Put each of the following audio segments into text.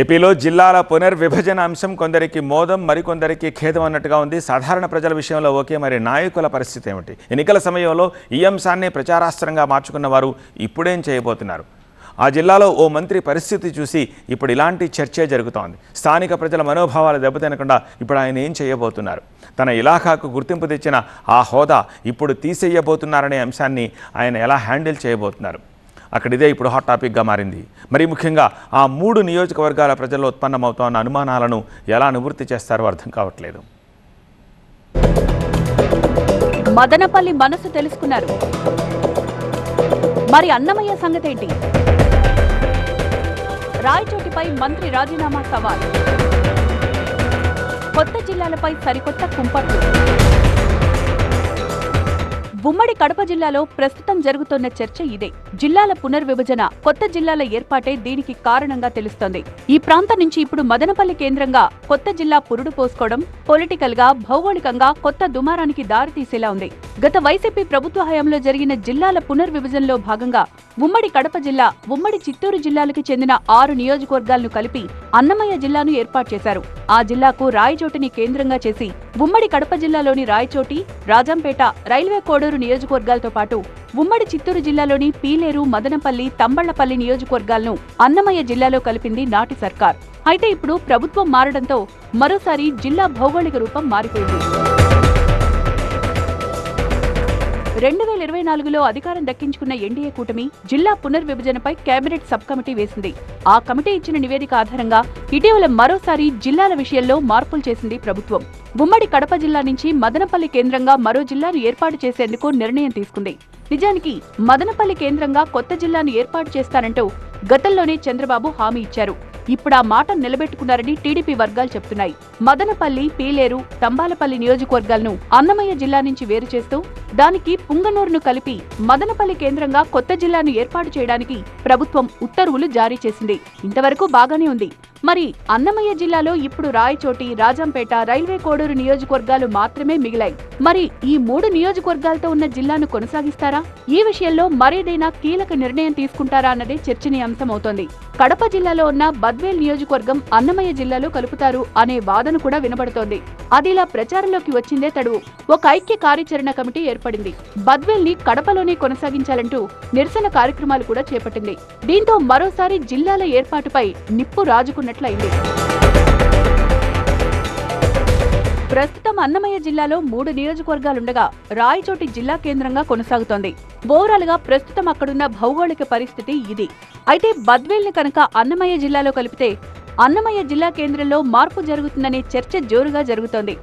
ఏపీలో జిల్లాల పునర్విభజన అంశం కొందరికి మోదం మరికొందరికి ఖేదం అన్నట్టుగా ఉంది. సాధారణ ప్రజల విషయంలో ఓకే మరి నాయకుల పరిస్థితి ఏమిటి? ఎన్నికల సమయంలో ఈ అంశాన్ని ప్రచారాస్త్రంగా మార్చుకున్న వారు ఇప్పుడేం చేయబోతున్నారు? ఆ జిల్లాలో ఓ మంత్రి పరిస్థితి చూసి ఇప్పుడు ఇలాంటి చర్చే జరుగుతోంది. స్థానిక ప్రజల మనోభావాలు దెబ్బతినకుండా ఇప్పుడు ఆయన ఏం చేయబోతున్నారు? తన ఇలాఖాకు గుర్తింపు తెచ్చిన ఆ హోదా ఇప్పుడు తీసేయబోతున్నారనే అంశాన్ని ఆయన ఎలా హ్యాండిల్ చేయబోతున్నారు? అక్కడ ఇదే ఇప్పుడు హాట్ టాపిక్గా మారింది. మరి ముఖ్యంగా ఆ మూడు నియోజకవర్గాల ప్రజల్లో ఉత్పన్నమవుతోన్న అనుమానాలను ఎలా నివృత్తి చేస్తారో అర్థం కావట్లేదు. మదనపల్లి మనసు తెలుసుకున్నారు. మరి అన్నమయ్య సంగతేంటి? రాయచోటిపై మంత్రి రాజీనామా సవాల్. కొత్త జిల్లాలపై సరికొత్త కుంపట్లు. ఉమ్మడి కడప జిల్లాలో ప్రస్తుతం జరుగుతున్న చర్చ ఇదే. జిల్లాల పునర్విభజన కొత్త జిల్లాల ఏర్పాటే దీనికి కారణంగా తెలుస్తోంది. ఈ ప్రాంతం నుంచి ఇప్పుడు మదనపల్లి కేంద్రంగా కొత్త జిల్లా పురుడు పోసుకోవడం పొలిటికల్గా భౌగోళికంగా కొత్త దుమారానికి దారితీసేలా ఉంది. గత వైసీపీ ప్రభుత్వ హయాంలో జరిగిన జిల్లాల పునర్విభజనలో భాగంగా ఉమ్మడి కడప జిల్లా ఉమ్మడి చిత్తూరు జిల్లాలకు చెందిన ఆరు నియోజకవర్గాలను కలిపి అన్నమయ్య జిల్లాను ఏర్పాటు చేశారు. ఆ జిల్లాకు రాయచోటిని కేంద్రంగా చేసి ఉమ్మడి కడప జిల్లాలోని రాయచోటి రాజంపేట రైల్వే కోడూరు నియోజకవర్గాలతో పాటు ఉమ్మడి చిత్తూరు జిల్లాలోని పీలేరు మదనపల్లి తంబళ్ళపల్లి నియోజకవర్గాలను అన్నమయ్య జిల్లాలో కలిపింది నాటి సర్కార్. అయితే ఇప్పుడు ప్రభుత్వం మారడంతో మరోసారి జిల్లా భౌగోళిక రూపం మారిపోయింది. రెండు వేల ఇరవై నాలుగులో అధికారం దక్కించుకున్న ఎన్డీఏ కూటమి జిల్లా పునర్విభజనపై కేబినెట్ సబ్ కమిటీ వేసింది. ఆ కమిటీ ఇచ్చిన నివేదిక ఆధారంగా ఇటీవల మరోసారి జిల్లాల విషయంలో మార్పులు చేసింది ప్రభుత్వం. ఉమ్మడి కడప జిల్లా నుంచి మదనపల్లి కేంద్రంగా మరో జిల్లాను ఏర్పాటు చేసేందుకు నిర్ణయం తీసుకుంది. నిజానికి మదనపల్లి కేంద్రంగా కొత్త జిల్లాను ఏర్పాటు చేస్తారంటూ గతంలోనే చంద్రబాబు హామీ ఇచ్చారు. ఇప్పుడు ఆ మాట నిలబెట్టుకున్నారని టీడీపీ వర్గాలు చెప్తున్నాయి. మదనపల్లి పీలేరు తంబాలపల్లి నియోజకవర్గాలను అన్నమయ్య జిల్లా నుంచి వేరు చేస్తూ దానికి పుంగనూరును కలిపి మదనపల్లి కేంద్రంగా కొత్త జిల్లాను ఏర్పాటు చేయడానికి ప్రభుత్వం ఉత్తర్వులు జారీ చేసింది. ఇంతవరకు బాగానే ఉంది. మరి అన్నమయ్య జిల్లాలో ఇప్పుడు రాయచోటి రాజంపేట రైల్వే కోడూరు నియోజకవర్గాలు మాత్రమే మిగిలాయి. మరి ఈ మూడు నియోజకవర్గాలతో ఉన్న జిల్లాను కొనసాగిస్తారా? ఈ విషయంలో మరేదైనా కీలక నిర్ణయం తీసుకుంటారా అన్నదే చర్చనీయాంశమవుతోంది. కడప జిల్లాలో ఉన్న బద్వేల్ నియోజకవర్గం అన్నమయ్య జిల్లాలో కలుపుతారు అనే వాదన కూడా వినబడుతోంది. అదిలా ప్రచారంలోకి వచ్చిందే తడువు. ఒక ఐక్య కార్యాచరణ కమిటీ ఏర్పడింది. బద్వేల్ని కడపలోనే కొనసాగించాలంటూ నిరసన కార్యక్రమాలు కూడా చేపట్టింది. దీంతో మరోసారి జిల్లాల ఏర్పాటుపై నిప్పు రాజుకున్నట్లయింది. ప్రస్తుతం అన్నమయ్య జిల్లాలో మూడు నియోజకవర్గాలుండగా రాయచోటి జిల్లా కేంద్రంగా కొనసాగుతోంది. ఓవరాల్గా ప్రస్తుతం అక్కడున్న భౌగోళిక పరిస్థితి ఇది. అయితే బద్వేల్ని కనుక అన్నమయ్య జిల్లాలో కలిపితే అన్నమయ్య జిల్లా కేంద్రంలో మార్పు జరుగుతుందనే చర్చ జోరుగా జరుగుతోంది.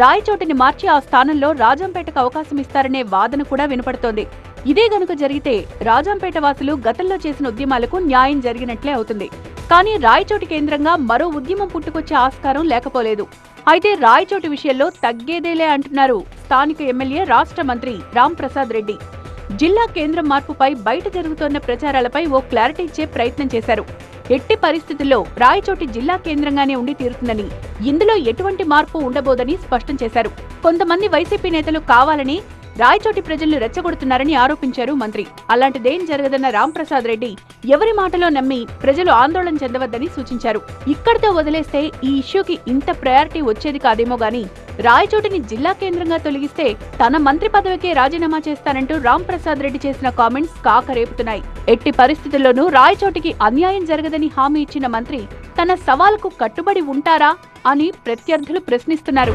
రాయచోటిని మార్చి ఆ స్థానంలో రాజంపేటకు అవకాశం ఇస్తారనే వాదన కూడా వినపడుతోంది. ఇదే గనుక జరిగితే రాజంపేట వాసులు గతంలో చేసిన ఉద్యమాలకు న్యాయం జరిగినట్లే అవుతుంది. కానీ రాయచోటి కేంద్రంగా మరో ఉద్యమం పుట్టుకొచ్చే ఆస్కారం లేకపోలేదు. అయితే రాయచోటి విషయంలో తగ్గేదేలే అంటున్నారు స్థానిక ఎమ్మెల్యే రాష్ట్ర మంత్రి రామ్ ప్రసాద్ రెడ్డి. జిల్లా కేంద్రం మార్పుపై బయట జరుగుతోన్న ప్రచారాలపై ఓ క్లారిటీ ఇచ్చే ప్రయత్నం చేశారు. ఎట్టి పరిస్థితుల్లో రాయచోటి జిల్లా కేంద్రంగానే ఉండి తీరుతుందని ఇందులో ఎటువంటి మార్పు ఉండబోదని స్పష్టం చేశారు. కొంతమంది వైసీపీ నేతలు కావాలని రాయచోటి ప్రజలను రెచ్చగొడుతున్నారని ఆరోపించారు మంత్రి. అలాంటిదేం జరగదన్న రాంప్రసాద్ రెడ్డి ఎవరి మాటలో నమ్మి ప్రజలు ఆందోళన చెందవద్దని సూచించారు. ఇక్కడితో వదిలేస్తే ఈ ఇష్యూకి ఇంత ప్రయారిటీ వచ్చేది కాదేమో గాని రాయచోటిని జిల్లా కేంద్రంగా తొలగిస్తే తన మంత్రి పదవికే రాజీనామా చేస్తానంటూ రాంప్రసాద్ రెడ్డి చేసిన కామెంట్స్ కాకరేపుతున్నాయి. ఎట్టి పరిస్థితుల్లోనూ రాయచోటికి అన్యాయం జరగదని హామీ ఇచ్చిన మంత్రి తన సవాల్కు కట్టుబడి ఉంటారా అని ప్రత్యర్థులు ప్రశ్నిస్తున్నారు.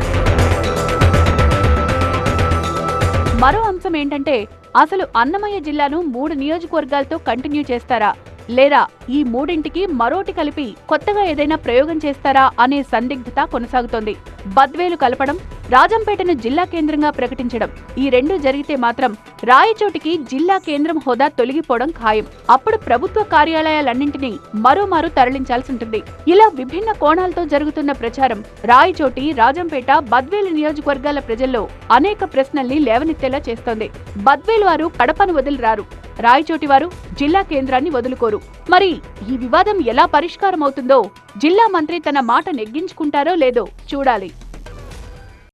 మరో అంశం ఏంటంటే అసలు అన్నమయ్య జిల్లాను మూడు నియోజకవర్గాలతో కంటిన్యూ చేస్తారా? లేదా ఈ మూడింటికి మరోటి కలిపి కొత్తగా ఏదైనా ప్రయోగం చేస్తారా అనే సందిగ్ధత కొనసాగుతోంది. బద్వేలు కలపడం రాజంపేటను జిల్లా కేంద్రంగా ప్రకటించడం ఈ రెండు జరిగితే మాత్రం రాయచోటికి జిల్లా కేంద్రం హోదా తొలగిపోవడం ఖాయం. అప్పుడు ప్రభుత్వ కార్యాలయాలన్నింటినీ మరోమారు తరలించాల్సి ఉంటుంది. ఇలా విభిన్న కోణాలతో జరుగుతున్న ప్రచారం రాయచోటి రాజంపేట బద్వేలు నియోజకవర్గాల ప్రజల్లో అనేక ప్రశ్నల్ని లేవనెత్తేలా చేస్తోంది. బద్వేలు వారు కడపను వదిలిరారు. రాయచోటి వారు జిల్లా కేంద్రాన్ని వదులుకోరు. మరి ఈ వివాదం ఎలా పరిష్కారం అవుతుందో జిల్లా మంత్రి తన మాట నెగ్గించుకుంటారో లేదో చూడాలి.